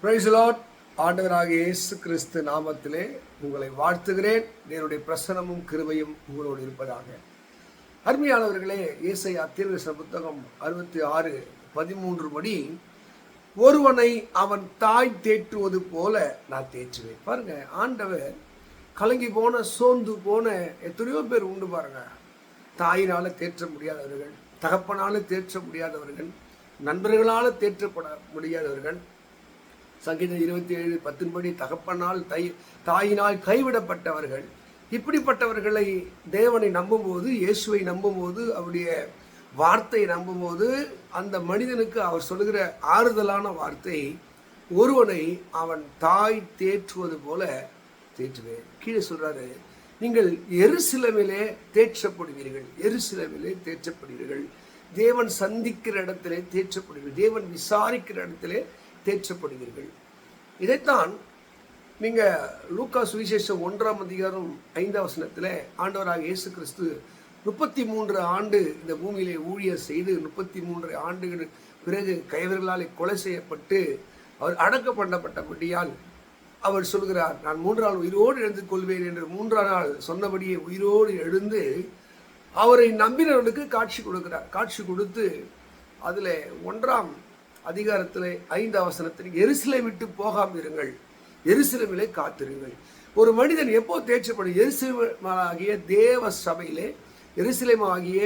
பிரைஸ்லாட் ஆண்டவராக இயேசு கிறிஸ்து நாமத்திலே உங்களை வாழ்த்துகிறேன். என்னுடைய பிரசனமும் கிருபையும் உங்களோடு இருப்பதாக. அருமையானவர்களே இயேசை அத்தியவசன புத்தகம் அறுபத்தி ஆறு பதிமூன்று படி ஒருவனை அவன் தாய் தேற்றுவது போல நான் தேற்றுவேன். பாருங்க ஆண்டவர் கலங்கி போன சோர்ந்து போன எத்தனையோ பேர் உண்டு பாருங்க. தாயினால தேற்ற முடியாதவர்கள் தகப்பனால தேற்ற முடியாதவர்கள் நண்பர்களால் தேற்றப்பட முடியாதவர்கள் சங்கீதம் இருபத்தி ஏழு பத்தின்படி தகப்பனால் தை தாயினால் கைவிடப்பட்டவர்கள். இப்படிப்பட்டவர்களை தேவனை நம்பும்போது இயேசுவை நம்பும்போது அவருடைய வார்த்தையை நம்பும்போது அந்த மனிதனுக்கு அவர் சொல்லுகிற ஆறுதலான வார்த்தை ஒருவனை அவன் தாய் தேற்றுவது போல தேற்றுவேன். கீழே சொல்றாரு நீங்கள் எருசிலமிலே தேற்றப்படுவீர்கள். எருசிலமிலே தேற்றப்படுவீர்கள். தேவன் சந்திக்கிற இடத்திலே தேற்றப்படுவீர்கள். தேவன் விசாரிக்கிற இடத்திலே தேற்றப்படுவீர்கள். இதைத்தான் நீங்கள் லூக்கா சுவிசேஷம் ஒன்றாம் அதிகாரம் ஐந்தாம் வசனத்தில் ஆண்டவராக இயேசு கிறிஸ்து முப்பத்தி மூன்று ஆண்டு இந்த பூமியிலே ஊழியர் செய்து முப்பத்தி மூன்று ஆண்டுகள் பிறகு கைவர்களாலே கொலை செய்யப்பட்டு அவர் அடக்கம் பண்ணப்பட்டபடியால் அவர் சொல்கிறார் நான் மூன்றாம் உயிரோடு எழுந்து கொள்வேன் என்று மூன்றாம் நாள் சொன்னபடியே உயிரோடு எழுந்து அவரை நம்பினவர்களுக்கு காட்சி கொடுக்கிறார். காட்சி கொடுத்து அதில் ஒன்றாம் அதிகாரத்தில் ஐந்து அவசரத்தில் எருசலை விட்டு போகாமல் இருங்கள். எருசலமிலே காத்திருங்கள். ஒரு மனிதன் எப்போ தேர்ச்சப்படும் எருசலமாகிய தேவ சபையிலே எருசலேமாகிய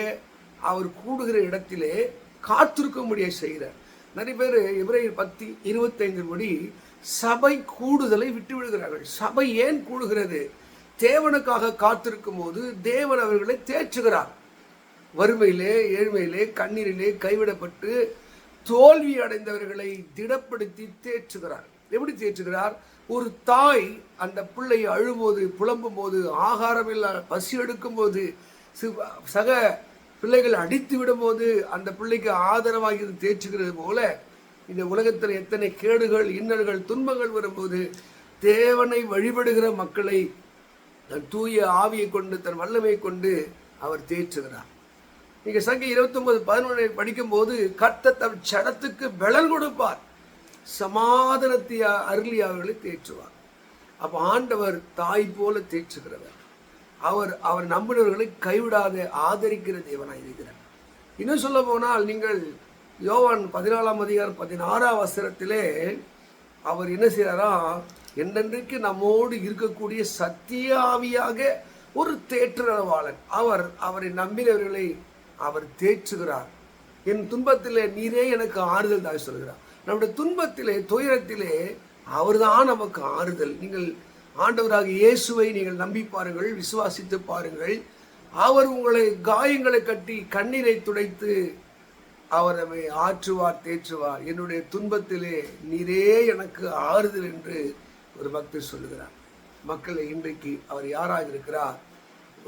அவர் கூடுகிற இடத்திலே காத்திருக்கும்படியாக செய்கிறார். நிறைய பேர் இவரை பத்தி இருபத்தைந்து படி சபை கூடுதலை விட்டு விடுகிறார்கள். சபை ஏன் கூடுகிறது? தேவனுக்காக காத்திருக்கும் போது தேவன் அவர்களை தேற்றுகிறார். வறுமையிலே ஏழ்மையிலே கண்ணீரிலே கைவிடப்பட்டு தோல்வி அடைந்தவர்களை திடப்படுத்தி தேற்றுகிறார். எப்படி தேற்றுகிறார்? ஒரு தாய் அந்த பிள்ளை அழும்போது புலம்பும் போது ஆகாரம் இல்ல பசி எடுக்கும் போது சக பிள்ளைகள் அடித்து விடும்போது அந்த பிள்ளைக்கு ஆதரவாக இது தேற்றுகிறது போல இந்த உலகத்தில் எத்தனை கேடுகள் இன்னல்கள் துன்பங்கள் வரும்போது தேவனை வழிபடுகிற மக்களை தன் தூய ஆவியை கொண்டு தன் வல்லமை கொண்டு அவர் தேற்றுகிறார். நீங்கள் சங்க இருபத்தி ஒன்பது பதினொன்றை படிக்கும்போது கர்த்த தம் சடத்துக்கு பலன் கொடுப்பார். சமாதானத்தை அருளி அவர்களை தேற்றுவார். அப்போ ஆண்டவர் தாய் போல தேற்றுகிறவர். அவர் அவர் நம்பினவர்களை கைவிடாத ஆதரிக்கிற தேவனாக இருக்கிறார். இன்னும் சொல்ல போனால் நீங்கள் யோவான் பதினாலாம் அதிகாரம் பதினாறாம் வசனத்திலே அவர் என்ன செய்கிறாரா என்றென்றைக்கு நம்மோடு இருக்கக்கூடிய சத்தியாவியாக ஒரு தேற்றவாளன் அவர் அவரை நம்பினவர்களை அவர் தேற்றுகிறார். என் துன்பத்திலே நீரே எனக்கு ஆறுதல் தான் சொல்கிறார். நம்முடைய துன்பத்திலே துயரத்திலே அவர்தான் நமக்கு ஆறுதல். நீங்கள் ஆண்டவராக இயேசுவை நீங்கள் நம்பி பாருங்கள் விசுவாசித்து பாருங்கள். அவர் உங்களை காயங்களை கட்டி கண்ணீரை துடைத்து அவர் நம்மை ஆற்றுவார் தேற்றுவார். என்னுடைய துன்பத்திலே நீரே எனக்கு ஆறுதல் என்று ஒரு பக்தர் சொல்லுகிறார். மக்களை இன்றைக்கு அவர் யாராக இருக்கிறார்?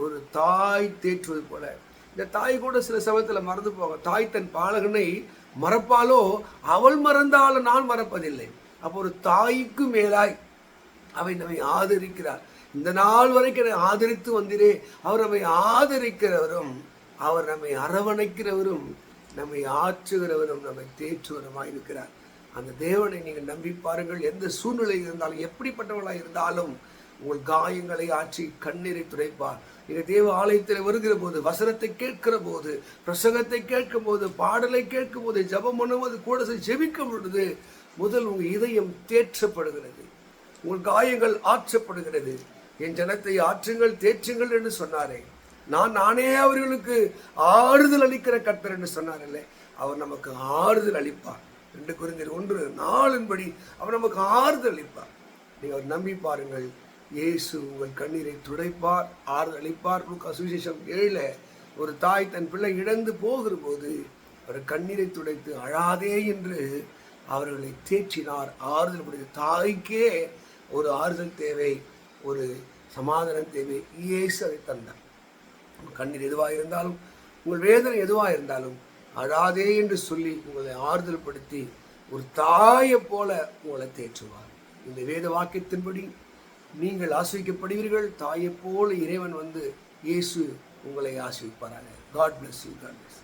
ஒரு தாய் தேற்றுவது போல. இந்த தாய் கூட சில சமயத்தில் மறந்து போக தாய் தன் பாலகனை மறப்பாலோ? அவள் மறந்தாலும் நான் மறப்பதில்லை. அப்போ ஒரு தாய்க்கு மேலாய் அவை நம்மை ஆதரிக்கிறார். இந்த நாள் வரைக்கும் என்னை ஆதரித்து வந்திரே. அவர் நம்மை ஆதரிக்கிறவரும் அவர் நம்மை அரவணைக்கிறவரும் நம்மை ஆற்றுகிறவரும் நம்மை தேற்றுவருமாய் இருக்கிறார். அந்த தேவனை நீங்கள் நம்பி பாருங்கள். எந்த சூழ்நிலை இருந்தாலும் எப்படிப்பட்டவர்களாக இருந்தாலும் உங்கள் காயங்களை ஆற்றி கண்ணீரை துடைப்பார். நீங்கள் தேவ ஆலயத்தில் வருகிற போது வசனத்தை கேட்கிற போது பிரசங்கத்தை கேட்கும் போது பாடலை கேட்கும் போது ஜபம் பண்ணும்போது கூட ஜெபிக்கும் பொழுது முதல் உங்கள் இதயம் தேற்றப்படுகிறது. உங்கள் காயங்கள் ஆற்றப்படுகிறது. என் ஜனத்தை ஆற்றுங்கள் தேற்றுங்கள் என்று சொன்னாரே. நான் நானே அவர்களுக்கு ஆறுதல் அளிக்கிற கர்த்தர் என்று சொன்னார் அவர் நமக்கு ஆறுதல் அளிப்பார். ரெண்டு குறிஞர் ஒன்று நாளின்படி அவர் நமக்கு ஆறுதல் அளிப்பார். நீங்கள் அவர் நம்பி பாருங்கள். இயேசு உங்கள் கண்ணீரை துடைப்பார் ஆறுதல் அளிப்பார் சுவிசேஷம் ஏழில் ஒரு தாய் தன் பிள்ளை இழந்து போகிற போது அவர் கண்ணீரை துடைத்து அழாதே என்று அவர்களை தேற்றினார். ஆறுதல் கொடுத்த தாய்க்கே ஒரு ஆறுதல் தேவை ஒரு சமாதானம் தேவை. இயேசு அதை தந்தார். கண்ணீர் எதுவாக இருந்தாலும் உங்கள் வேதனை எதுவாக இருந்தாலும் அழாதே என்று சொல்லி உங்களை ஆறுதல் படுத்தி ஒரு தாயை போல உங்களை தேற்றுவார். இந்த வேத வாக்கியத்தின்படி நீங்கள் ஆசிரிக்கப்படுவீர்கள். தாயை போல் இறைவன் வந்து இயேசு உங்களை ஆசிரிப்பாராங்க God bless you God bless